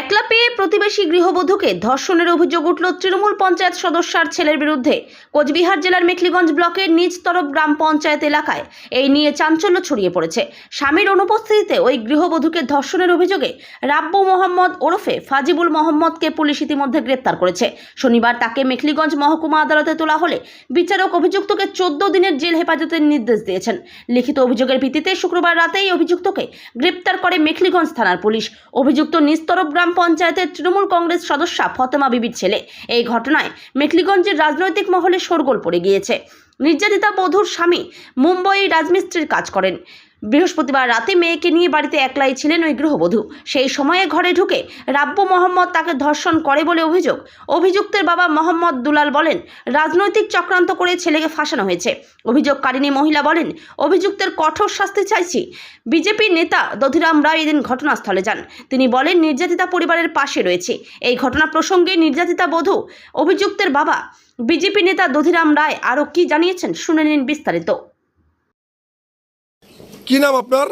একলা পেয়ে প্রতিবেশী গৃহবধূকে ধর্ষণের অভিযোগ উঠল তৃণমূল পঞ্চায়েত সদস্যার ছেলের বিরুদ্ধে। কোচবিহার জেলার মেখলিগঞ্জ ব্লকের নিচতরফ গ্রাম পঞ্চায়েত এলাকায় এই নিয়ে চাঞ্চল্য ছড়িয়ে পড়েছে। স্বামীর অনুপস্থিতিতে ওই গৃহবধূকে ধর্ষণের অভিযোগে রাব্বু মোহাম্মদ ওরফে ফাজিবুল মোহাম্মদকে পুলিশ ইতিমধ্যে গ্রেপ্তার করেছে। শনিবার তাকে মেখলিগঞ্জ মহকুমা আদালতে তোলা হলে বিচারক অভিযুক্তকে চোদ্দ দিনের জেল হেফাজতের নির্দেশ দিয়েছেন। লিখিত অভিযোগের ভিত্তিতে শুক্রবার রাতেই অভিযুক্তকে গ্রেপ্তার করে মেখলিগঞ্জ থানার পুলিশ। অভিযুক্ত নিস্তরফ গ্রাম পঞ্চায়েতের তৃণমূল কংগ্রেস সদস্যা ফতেমা বিবির ছেলে। এই ঘটনায় মেখলিগঞ্জের রাজনৈতিক মহলে শোরগোল পড়ে গিয়েছে। নির্যাতিতা বধূর স্বামী মুম্বই রাজমিস্ত্রির কাজ করেন। বৃহস্পতিবার রাতে মেয়েকে নিয়ে বাড়িতে একলাই ছিলেন ওই গৃহবধূ। সেই সময়ে ঘরে ঢুকে রাব্বু মোহাম্মদ তাকে ধর্ষণ করে বলে অভিযোগ। অভিযুক্তের বাবা মোহাম্মদ দুলাল বলেন, রাজনৈতিক চক্রান্ত করে ছেলেকে ফাঁসানো হয়েছে। অভিযোগকারিণী মহিলা বলেন, অভিযুক্তের কঠোর শাস্তি চাইছি। বিজেপি নেতা দধিরাম রায় এদিন ঘটনাস্থলে যান। তিনি বলেন, নির্যাতিতা পরিবারের পাশে রয়েছে। এই ঘটনা প্রসঙ্গে নির্যাতিতা বধূ, অভিযুক্তের বাবা, বিজেপি নেতা দধিরাম রায় আরও কি জানিয়েছেন শুনে নিন বিস্তারিত। কি নাম আপনার?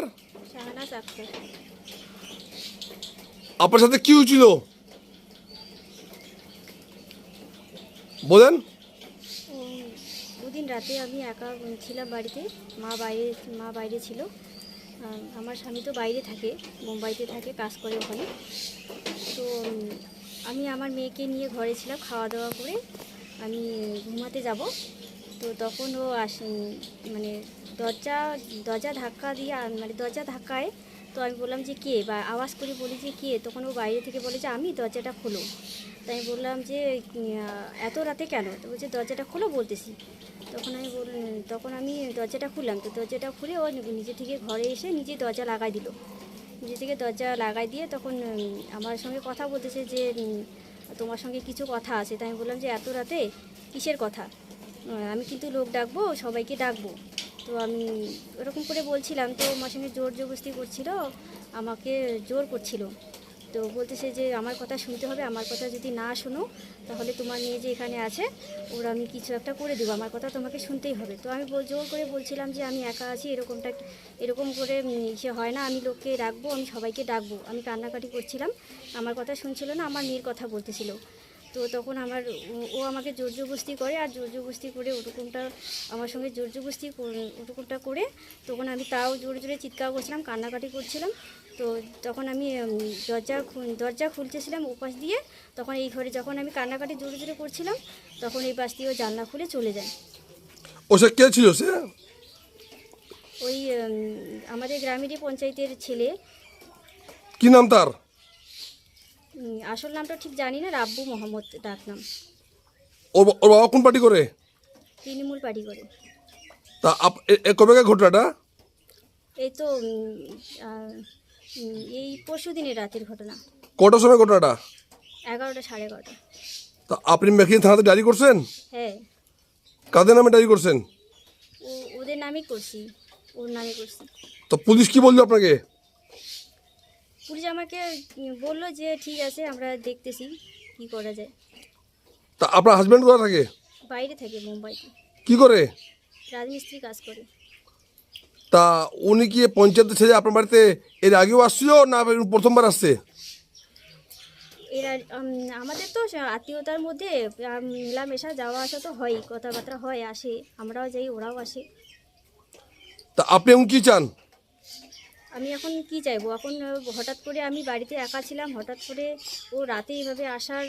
আপনার সাথে কি হয়েছিল? বলেন। দুদিন রাতে আমি একা ছিলাম বাড়িতে। মা বাইরে মা বাইরে ছিল। আমার স্বামী তো বাইরে থাকে মুম্বাইতে থাকে কাজ করে ওখানে। তো আমি আমার মেয়েকে নিয়ে ঘরে ছিলাম খাওয়া দাওয়া করে আমি ঘুমাতে যাব। তো তখন ও আসে মানে দরজা দরজা ধাক্কা দিয়ে মানে দরজা ধাক্কায় তো আমি বললাম যে কে? বা আওয়াজ করে বলি যে কে? তখন ও বাইরে থেকে বলে যে আমি দরজাটা খোলো। তাই আমি বললাম যে এত রাতে কেন? তো বলছে, দরজাটা খোলো বলতেছি। তখন আমি বল, তখন আমি দরজাটা খুললাম। তো দরজাটা খুলে ও নিজে থেকে ঘরে এসে নিজে দরজা লাগাই দিল। নিজে থেকে দরজা লাগাই দিয়ে তখন আমার সঙ্গে কথা বলতেছে যে তোমার সঙ্গে কিছু কথা আছে। তাই আমি বললাম যে, এত রাতে? কিসের কথা? আমি কিন্তু লোক ডাকবো, সবাইকে ডাকবো। তো আমি ওরকম করে বলছিলাম, তো আমার সঙ্গে জোর জবরদস্তি করছিল, আমাকে জোর করছিল। তো বলতেছে যে, আমার কথা শুনতে হবে, আমার কথা যদি না শোনো, তাহলে তোমার মেয়ে যে এখানে আছে, ওর আমি কিছু একটা করে দেবো, আমার কথা তোমাকে শুনতেই হবে। তো আমি জোর করে বলছিলাম যে, আমি একা আছি, এরকমটা এরকম করে সে হয় না, আমি লোককে ডাকবো, আমি সবাইকে ডাকবো। আমি কান্নাকাটি করছিলাম, আমার কথা শুনছিল না, আমার মেয়ের কথা বলতেছিল। তো তখন আমার ও- আমাকে জোর জবস্তি করে আর জোর জবস্তি করে ওরকমটা আমার সঙ্গে জোর জবস্তি ওরকমটা করে তখন আমি তাও জোরে জোরে চিৎকার করছিলাম কান্নাকাটি করছিলাম। তো তখন আমি দরজা দরজা খুলতেছিলাম ওপাশ দিয়ে। তখন এই ঘরে যখন আমি কান্নাকাটি জোরে জোরে করছিলাম তখন এই পাশ দিয়ে ও জানলা খুলে চলে যায়। ও সে কে ছিল সে? ওই আমাদের গ্রামেরই পঞ্চায়েতের ছেলে। কি নাম তার? আসল নামটা ঠিক জানি না রাব্বু মোহাম্মদ ডাক নাম। ওর ওর বাবা কোন পার্টি করে? তৃণমূল পার্টি করে। তা আপ- এ- এ কবে ঘটনাটা? এই তো উম, আহ, উম, এই পরশু দিনের রাতের ঘটনা। কটার সময় ঘটনাটা? এগারোটা সাড়ে এগারোটা। তা আপনি মেখিন থানাতে ডায়েরি করছেন? হ্যাঁ। কাদের নামে ডায়েরি করছেন? ও ওদের নামই করছি ওর নামে করছি। তো পুলিশ কি বলল আপনাকে? পুলিশ আমাকে বলল যে ঠিক আছে আমরা দেখতেছি কি করা যায়। তা আপনার হাজব্যান্ড কোথায় থাকে? বাইরে থাকে মুম্বাইতে। কি করে? রাজমিস্ত্রি কাজ করে। তা উনি কি পঞ্চায়েত ছেড়ে আপনার বাড়িতে এর আগেও আসছিল না প্রথমবার আসছে? এরা উম, আমাদের তো সা- আত্মীয়তার মধ্যে আম, মেলামেশা যাওয়া আসা তো হয় কথাবার্তা হয় আসে আমরাও যাই ওরাও আসে। তা আপনি এখন কি চান? আমি এখন কি চাইব? এখন হঠাৎ করে আমি বাড়িতে একা ছিলাম হঠাৎ করে ও রাতে এইভাবে আসার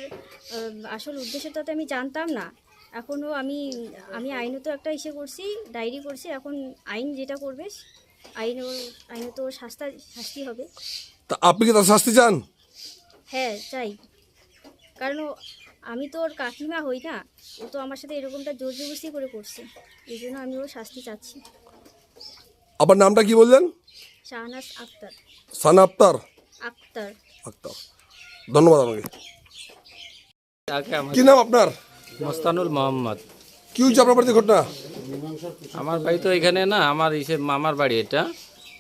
আসল উদ্দেশ্যটা তো আমি জানতাম না। এখনও আমি আমি আইনত একটা ইসে করছি ডায়েরি করছি এখন আইন যেটা করবে আইন আইনত ওর শাস্তা শাস্তি হবে। তা আপনি কি তার শাস্তি চান? হ্যাঁ চাই। কারণ আমি তো ওর কাকিমা হই না ও তো আমার সাথে এরকমটা জোর জবরদস্তি করে করছে। এই জন্য আমি ওর শাস্তি চাচ্ছি। আপনার নামটা কি বললেন? শাহনাজ আক্তার। সানা আক্তার? আক্তার। আক্তার। ধন্যবাদ আপনাকে আগে আমার কি নাম আপনার? মস্তানুল মোহাম্মদ। কি হয়েছে আপনার বাড়িতে ঘটনা? আমার বাড়ি তো এখানে না আমার ইসে মামার বাড়ি এটা।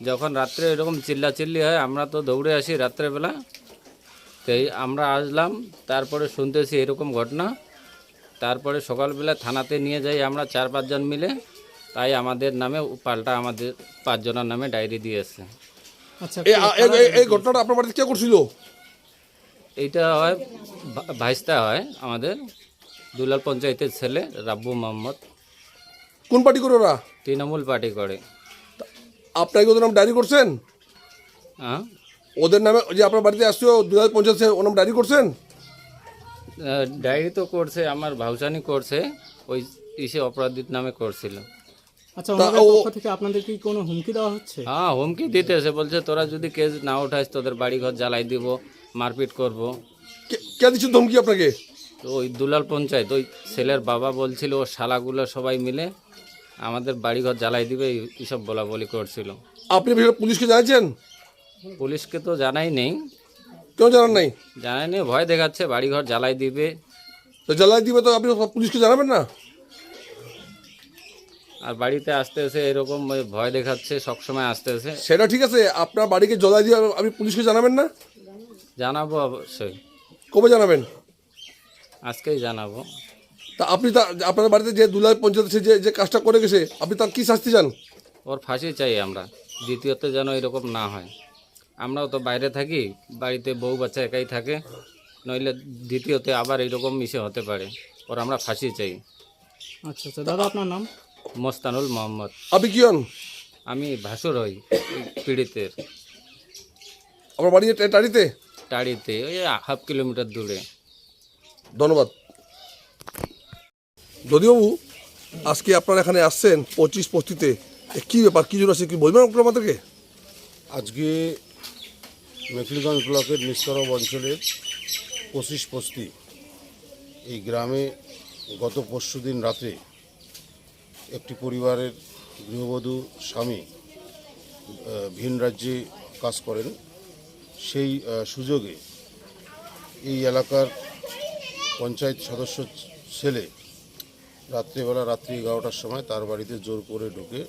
যখন রাত্রে এরকম চিল্লাচিল্লি হয় আমরা তো দৌড়ে আসি রাত্রেবেলা। তো এই আমরা আসলাম তারপরে শুনতেছি এরকম ঘটনা। তারপরে সকালবেলা থানাতে নিয়ে যাই আমরা চার পাঁচজন মিলে। তাই আমাদের নামে পাল্টা আমাদের পাঁচজনের নামে ডায়েরি দিয়েছে। এই- এই- ঘটনাটা আপনার বাড়িতে কে করছিল? এইটা হয় ভাইস্তা হয় আমাদের দুলাল পঞ্চায়েতের ছেলে রাব্বু মোহাম্মদ। কোন পার্টি করে ওরা? তৃণমূল পার্টি করে। আপনাকে ওদের নাম ডায়েরি করছেন? হ্যাঁ। ওদের নামে যে আপনার বাড়িতে আসছো দু হাজার পঞ্চাশ ওর নাম ডায়েরি করছেন? ডায়েরি তো করছে আমার ভাউসানি করছে ওই ইসে অপরাধীর নামে করছিল। আচ্ছা ওনাদের পক্ষ থেকে আপনাদের কি কোনো হুমকি দেওয়া হচ্ছে? হ্যাঁ হুমকি দিতেছে বলছে তোরা যদি কেস না উঠাস তোদের বাড়িঘর জ্বালাই দিব মারপিট করব। কে- কে দিচ্ছে ধমকি আপনাকে? তো ওই দুলাল পঞ্চায়েত ওই ছেলের বাবা বলছিল ও শালাগুলো সবাই মিলে আমাদের বাড়িঘর জ্বালাই দিবে এই- এইসব বলা বলি করছিল। আপনি বিষয়টা পুলিশকে জানাচ্ছেন পুলিশকে তো জানাই নেই। কেউ জানান নাই? জানাই নেই ভয় দেখাচ্ছে বাড়িঘর জ্বালাই দিবে। তো জ্বালাই দিবে তো আপনি পুলিশকে জানাবেন না? আর বাড়িতে আসতে এসে এরকম ওই ভয় দেখাচ্ছে সবসময় আসতে এসে। সেটা ঠিক আছে আপনার বাড়িকে জলাই দিয়ে আপনি পুলিশকে জানাবেন না? জানাব অবশ্যই। কবে জানাবেন? আজকেই জানাব। তা আপনি তা আপনার বাড়িতে যে দুলাই পঞ্চায়েত সে যে যে কাজটা করে গেছে আপনি তার কি শাস্তি চান? ওর ফাঁসি চাই আমরা। দ্বিতীয়ত যেন এরকম না হয়। আমরাও তো বাইরে থাকি বাড়িতে বউ বাচ্চা একাই থাকে নইলে দ্বিতীয়তে আবার এরকম মিশে হতে পারে। ওর আমরা ফাঁসি চাই। আচ্ছা আচ্ছা দাদা আপনার নাম? মোস্তানুল মোহাম্মদ। আপনি কি হন? আমি ভাসুর হই পীড়িতের। আপনার বাড়ি টাড়িতে? টাড়িতে ওই হাফ কিলোমিটার দূরে। ধন্যবাদ। যদিবাবু আজকে আপনারা এখানে আসছেন পঁচিশ পঁচিশে কী ব্যাপার কী জন্য আছে কি বলবেন আপনার আমাদেরকে? আজকে মেখলিগঞ্জ ব্লকের নিস্তরব অঞ্চলের পঁচিশ বস্তি এই গ্রামে গত পরশু দিন রাতে একটি পরিবারের গৃহবধূ স্বামী ভিন রাজ্যে কাজ করেন, সেই সুযোগে এই এলাকার পঞ্চায়েত সদস্য ছেলে রাত্রিবেলা রাত্রি এগারোটার সময় তার বাড়িতে জোর করে ঢুকে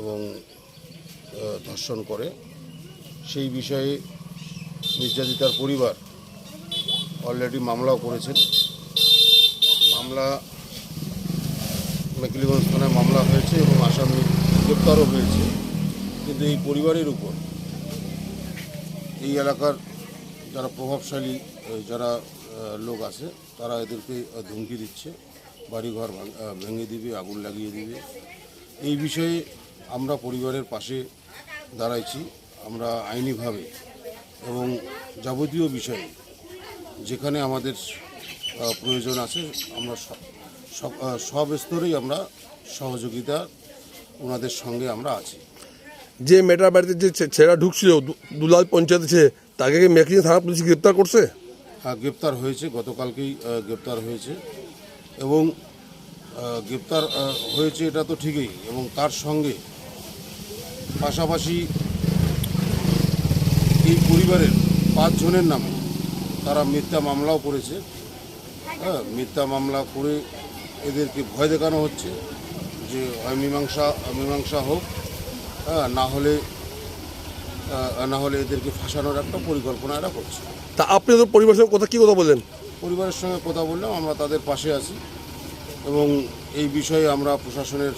এবং ধর্ষণ করে। সেই বিষয়ে নির্যাতিতার পরিবার অলরেডি মামলাও করেছেন। মামলা মেকলিগঞ্জ থানায় মামলা হয়েছে এবং আসামি গ্রেপ্তারও হয়েছে। কিন্তু এই পরিবারের উপর এই এলাকার যারা প্রভাবশালী যারা লোক আছে, তারা এদেরকে ধমকি দিচ্ছে। বাড়িঘর ভেঙে দিবে, আগুন লাগিয়ে দিবে। এই বিষয়ে আমরা পরিবারের পাশে দাঁড়াইছি। আমরা আইনিভাবে এবং যাবতীয় বিষয়ে যেখানে আমাদের প্রয়োজন আছে, আমরা সব- স্তরেই আমরা সহযোগিতা ওনাদের সঙ্গে আমরা আছি। যে মেয়েটার বাড়িতে যে ছে- ছেলেরা ঢুকছিল দুলাল পঞ্চায়েত সে তাকে কি মেকিং থানা পুলিশ গ্রেপ্তার করছে? হ্যাঁ গ্রেপ্তার হয়েছে গতকালকেই গ্রেপ্তার হয়েছে। এবং গ্রেপ্তার হয়েছে এটা তো ঠিকই। এবং তার সঙ্গে পাশাপাশি এই পরিবারের পাঁচজনের নামে তারা মিথ্যা মামলাও করেছে। হ্যাঁ মিথ্যা মামলা করে এদেরকে ভয় দেখানো হচ্ছে যে হয় মীমাংসা মীমাংসা হোক হ্যাঁ না হলে না হলে এদেরকে ফাঁসানোর একটা পরিকল্পনা এরা করছে। তা আপনি ওদের পরিবারের সঙ্গে কথা কী কথা বললেন? পরিবারের সঙ্গে কথা বললাম আমরা তাদের পাশে আছি এবং এই বিষয়ে আমরা প্রশাসনের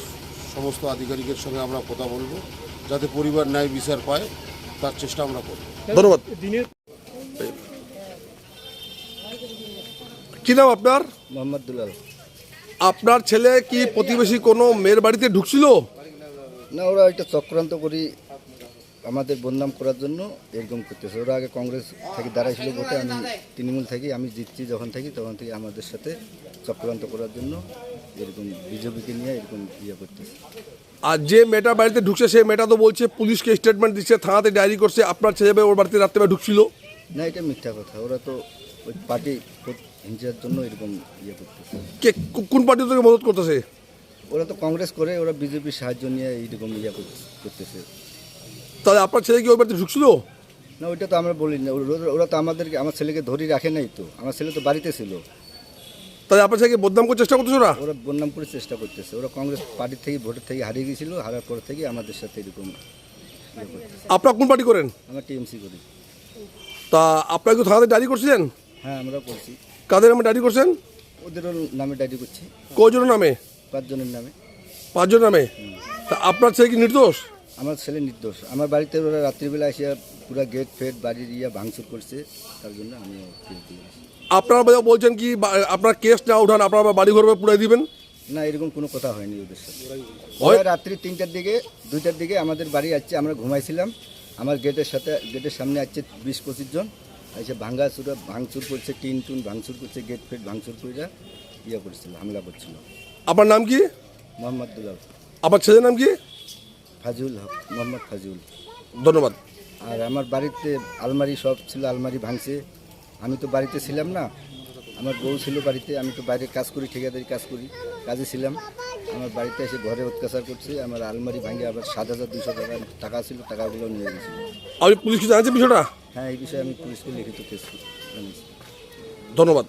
সমস্ত আধিকারিকের সঙ্গে আমরা কথা বলব যাতে পরিবার ন্যায় বিচার পায় তার চেষ্টা আমরা করব। ধন্যবাদ। কী নাম আপনার? মোহাম্মদ দুলাল। আপনার ছেলে কি প্রতিবেশী কোনো মেয়ের বাড়িতে ঢুকছিল? না ওরা একটা চক্রান্ত করি আমাদের বদনাম করার জন্য এরকম করতেছে। ওরা আগে কংগ্রেস থেকে দাঁড়াইছিল ভোটে আমি তৃণমূল থাকি আমি জিতছি যখন থাকি তখন থেকে আমাদের সাথে চক্রান্ত করার জন্য এরকম বিজেপিকে নিয়ে এরকম ইয়ে করতেছে। আর যে মেয়েটা বাড়িতে ঢুকছে সেই মেয়েটা তো বলছে পুলিশকে স্টেটমেন্ট দিচ্ছে থানাতে ডায়েরি করছে আপনার ছেলে ওর বাড়িতে রাত্রে ঢুকছিল? না এটা মিথ্যা কথা। ওরা তো ওই পার্টি হিংসার জন্য এরকম ইয়ে করতেছে। কে কোন পার্টি থেকে মদত করতেছে? ওরা তো কংগ্রেস করে ওরা বিজেপির সাহায্য নিয়ে এইরকম ইয়ে করতে- করতেছে। তাহলে আপনার ছেলে কি ওই বাড়িতে ঢুকছিল? না ওইটা তো আমরা বলি না ওরা- ওরা তো আমাদেরকে আমার ছেলেকে ধরে রাখে নাই তো। আমার ছেলে তো বাড়িতে ছিল। তাহলে আপনার ছেলেকে বদনাম করার চেষ্টা করতেছে ওরা? ওরা বদনাম করে চেষ্টা করতেছে। ওরা কংগ্রেস পার্টি থেকে ভোটের থেকে হারিয়ে গেছিল হারার পর থেকে আমাদের সাথে এরকম ইয়ে আপনার কোন পার্টি করেন? আমরা টিএমসি করি। তা আপনার কি থানাতে ডায়েরি করছিলেন? হ্যাঁ আমরা করছি কাদের নামে ডায়েরি করছেন? ওদেরও নামে ডায়েরি করছি। কজনের নামে? পাঁচজনের নামে। পাঁচজন নামে? তা আপনার ছেলে কি নির্দোষ? আমার ছেলে নির্দোষ। আমার বাড়িতে ওরা রাত্রিবেলা এসে পুরো গেট ফেট বাড়ির ইয়া ভাঙচুর করছে তার জন্য আমি আপনারা বলছেন কি আপনার কেস না উঠান আপনারা বাড়ি ঘর পুড়াই দিবেন? না এরকম কোনো কথা হয়নি ওদের সাথে? ওরা রাত্রি তিনটার দিকে দুইটার দিকে আমাদের বাড়ি আসছে আমরা ঘুমাইছিলাম। আমার গেটের সাথে গেটের সামনে আসছে বিশ পঁচিশ জন। এসে ভাঙ্গা চুরা ভাঙচুর করছে টিন টুন ভাঙচুর করছে গেট ফেট ভাঙচুর করে ইয়ে করছিল হামলা করছিল। আপনার নাম কি? মোহাম্মদ দুলাল। আপনার ছেলের নাম কি? ফাজিউল হক মোহাম্মদ ফাজিউল ধন্যবাদ। আর আমার বাড়িতে আলমারি সব ছিল আলমারি ভাঙছে। আমি তো বাড়িতে ছিলাম না। আমার বউ ছিল বাড়িতে আমি তো বাইরে কাজ করি ঠিকাদারি কাজ করি কাজে ছিলাম। আমার বাড়িতে এসে ঘরে অত্যাচার করছে আমার আলমারি ভাঙে আবার সাত হাজার দুশো টাকা টাকা ছিল টাকাগুলো নিয়ে গেছিল। আপনি পুলিশকে জানাচ্ছেন বিষয়টা? হ্যাঁ এই বিষয়ে আমি পুলিশকে লিখিত কেস ধন্যবাদ।